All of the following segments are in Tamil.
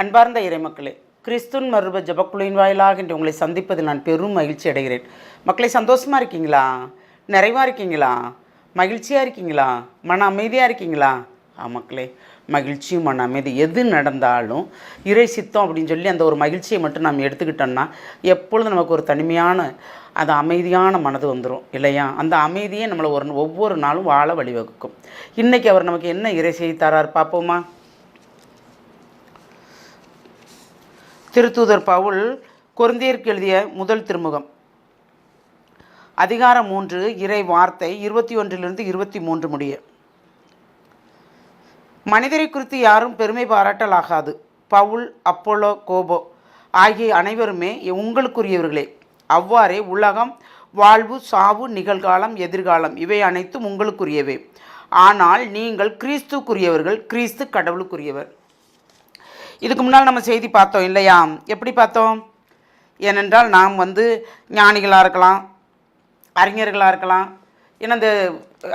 அன்பார்ந்த இறைமக்களே கிறிஸ்துன் மருப ஜபக்குழுவின் வாயிலாக என்று உங்களை சந்திப்பதில் நான் பெரும் மகிழ்ச்சி அடைகிறேன். மக்களை சந்தோஷமாக இருக்கீங்களா? நிறைவாக இருக்கீங்களா? மகிழ்ச்சியாக இருக்கீங்களா? மன அமைதியாக இருக்கீங்களா? ஆ மக்களே மகிழ்ச்சியும் மன அமைதி எது நடந்தாலும் இறை சித்தம் அப்படின்னு சொல்லி அந்த ஒரு மகிழ்ச்சியை மட்டும் நாம் எடுத்துக்கிட்டோம்னா எப்பொழுதும் நமக்கு ஒரு தனிமையான அது அமைதியான மனது வந்துடும் இல்லையா? அந்த அமைதியே நம்மளை ஒரு ஒவ்வொரு நாளும் வாழ வழிவகுக்கும். இன்றைக்கி அவர் நமக்கு என்ன இறை செய்தி தரார் பார்ப்போமா? திருத்தூதர் பவுல் கொரிந்தியருக்கு எழுதிய முதல் திருமுகம். அதிகாரம் மூன்று இறை வார்த்தை இருபத்தி ஒன்றிலிருந்து இருபத்தி மூன்று முடிய. மனிதரை குறித்து யாரும் பெருமை பாராட்டலாகாது. பவுல் அப்போலோ கோபோ ஆகிய அனைவருமே உங்களுக்குரியவர்களே. அவ்வாறே உலகம் வாழ்வு சாவு நிகழ்காலம் எதிர்காலம் இவை அனைத்தும் உங்களுக்குரியவை. ஆனால் நீங்கள் கிறிஸ்துக்குரியவர்கள் கிறிஸ்து கடவுளுக்குரியவர். இதுக்கு முன்னால் நம்ம செய்தி பார்த்தோம் இல்லையா? எப்படி பார்த்தோம்? ஏனென்றால் நாம் வந்து ஞானிகளாக இருக்கலாம் அறிஞர்களாக இருக்கலாம். ஏன்னா இந்த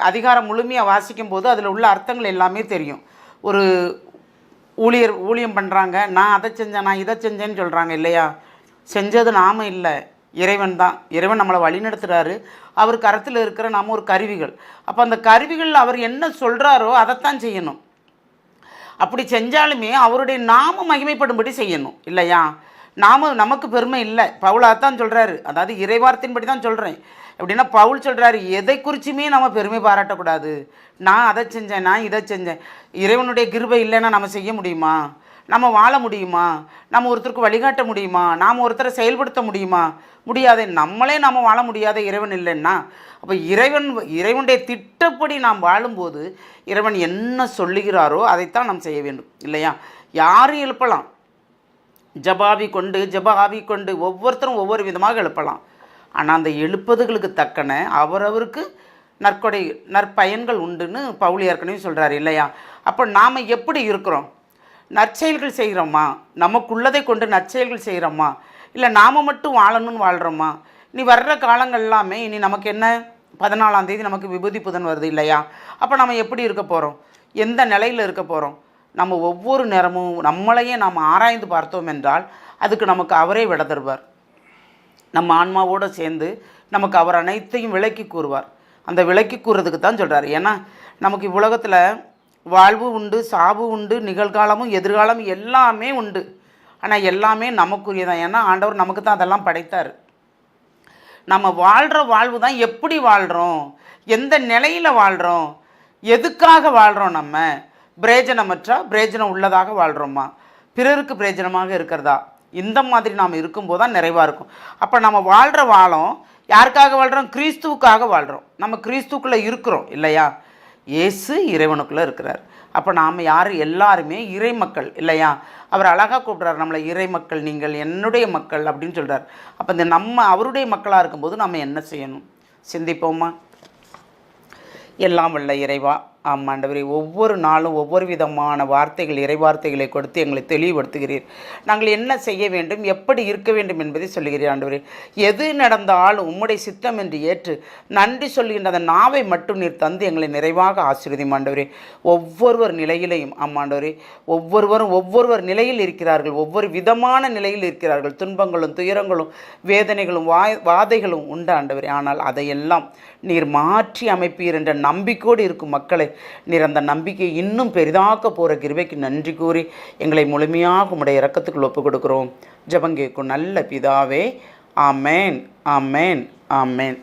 அதிகாரம் முழுமையாக வாசிக்கும் போது அதில் உள்ள அர்த்தங்கள் எல்லாமே தெரியும். ஒரு ஊழியர் ஊழியம் பண்ணுறாங்க நான் அதை செஞ்சேன் நான் இதை செஞ்சேன்னு சொல்கிறாங்க இல்லையா? செஞ்சது நாம் இல்லை இறைவன் தான். இறைவன் நம்மளை வழிநடத்துகிறாரு அவர் கரத்தில் இருக்கிற நாம் ஒரு கருவிகள். அப்போ அந்த கருவிகள் அவர் என்ன சொல்கிறாரோ அதைத்தான் செய்யணும். அப்படி செஞ்சாலுமே அவருடைய நாம மகிமைப்படும்படி செய்யணும். இல்லையா? நாம நமக்கு பெருமை இல்லை. பவுலாத்தான் சொல்கிறாரு அதாவது இறைவார்த்தின்படி தான் சொல்கிறேன் எப்படின்னா பவுல் சொல்கிறாரு எதை குறிச்சுமே நம்ம பெருமை பாராட்டக்கூடாது. நான் அதை செஞ்சேன் நான் இதை செஞ்சேன். இறைவனுடைய கிருபை இல்லைன்னா நம்ம செய்ய முடியுமா? நம்ம வாழ முடியுமா? நம்ம ஒருத்தருக்கு வழிகாட்ட முடியுமா? நாம் ஒருத்தரை செயல்படுத்த முடியுமா? முடியாதே நம்மளே நாம் வாழ முடியாத இறைவன் இல்லைன்னா அப்போ இறைவன் இறைவனுடைய திட்டப்படி நாம் வாழும்போது இறைவன் என்ன சொல்லுகிறாரோ அதைத்தான் நாம் செய்ய வேண்டும் இல்லையா? யாரும் எழுப்பலாம்? ஜபாவி கொண்டு ஜப ஆவி கொண்டு ஒவ்வொருத்தரும் ஒவ்வொரு விதமாக எழுப்பலாம். ஆனால் அந்த எழுப்பதுகளுக்கு தக்கன அவரவருக்கு நற்கொடை நற்பயன்கள் உண்டுன்னு பவுல் ஏற்கனவே சொல்கிறார் இல்லையா? அப்போ நாம் எப்படி இருக்கிறோம்? நற்செயல்கள் செய்கிறோமா நமக்குள்ளதை கொண்டு நற்செயல்கள் செய்கிறோமா இல்லை நாம் மட்டும் வாழணும்னு வாழ்கிறோமா இனி வர்ற காலங்கள் எல்லாமே இனி நமக்கு என்ன? பதினாலாம் தேதி நமக்கு விபூதி புதன் வருது இல்லையா? அப்போ நம்ம எப்படி இருக்க போகிறோம் எந்த நிலையில் இருக்க போகிறோம் நம்ம ஒவ்வொரு நேரமும் நம்மளையே நாம் ஆராய்ந்து பார்த்தோம் என்றால் அதுக்கு நமக்கு அவரே விட தருவார். நம்ம ஆன்மாவோடு சேர்ந்து நமக்கு அவர் அனைத்தையும் விளக்கி கூறுவார். அந்த விளக்கி கூறுறதுக்கு தான் சொல்கிறார் ஏன்னா நமக்கு இவ்வுலகத்தில் வாழ்வு உண்டு சாவு உண்டு நிகழ்காலமும் எதிர்காலமும் எல்லாமே உண்டு. ஆனால் எல்லாமே நமக்குரியதான் ஏன்னா ஆண்டவர் நமக்கு தான் அதெல்லாம் படைத்தார். நம்ம வாழ்கிற வாழ்வு தான் எப்படி வாழ்கிறோம் எந்த நிலையில் வாழ்கிறோம் எதுக்காக வாழ்கிறோம் நம்ம? பிரயோஜனமற்றா பிரயோஜனம் உள்ளதாக வாழ்கிறோமா பிறருக்கு பிரயோஜனமாக இருக்கிறதா? இந்த மாதிரி நாம் இருக்கும்போது தான் நிறைவாக இருக்கும். அப்போ நம்ம வாழ்கிற வாழம் யாருக்காக வாழ்கிறோம் கிறிஸ்துவுக்காக வாழ்கிறோம் நம்ம கிறிஸ்துக்குள்ளே இருக்கிறோம் இல்லையா? இயேசு இறைவனுக்குள்ளே இருக்கிறார். அப்போ நாம் யார்? எல்லாருமே இறை மக்கள் இல்லையா? அவர் அழகாக கூப்பிட்றாரு நம்மளை இறை மக்கள் நீங்கள் என்னுடைய மக்கள் அப்படின்னு சொல்கிறார் அப்போ இந்த நம்ம அவருடைய மக்களாக இருக்கும்போது நம்ம என்ன செய்யணும்? சிந்திப்போமா? எல்லாம் வல்ல இறைவா ஆம் ஆண்டவரே ஒவ்வொரு நாளும் ஒவ்வொரு விதமான வார்த்தைகள் இறைவார்த்தைகளை கொடுத்து எங்களை தெளிவுபடுத்துகிறீர். நாங்கள் என்ன செய்ய வேண்டும் எப்படி இருக்க வேண்டும் என்பதை சொல்லுகிறீர் ஆண்டவரே. எது நடந்தாலும் உம்முடைய சித்தம் என்று ஏற்று நன்றி சொல்கின்ற அந்த நாவை மட்டும் நீர் தந்து எங்களை நிறைவாக ஆசீர்வதியும் ஆண்டவரே. ஒவ்வொருவர் நிலையிலையும் ஆமாண்டவரே ஒவ்வொருவரும் ஒவ்வொருவர் நிலையில் இருக்கிறார்கள் ஒவ்வொரு விதமான நிலையில் இருக்கிறார்கள். துன்பங்களும் துயரங்களும் வேதனைகளும் வாய் வாதைகளும் உண்டு ஆண்டவரே. ஆனால் அதையெல்லாம் நீர் மாற்றி அமைப்பீர் என்ற நம்பிக்கோடு இருக்கும் மக்களை நீர் அந்த நம்பிக்கை இன்னும் பெரிதாக்க போகிற கிருபைக்கு நன்றி கூறி எங்களை முழுமையாக உடைய இறக்கத்துக்குள் ஒப்புக் கொடுக்குறோம் ஜபங்கேக்கும் நல்ல பிதாவே ஆமேன் ஆமேன் ஆமேன்.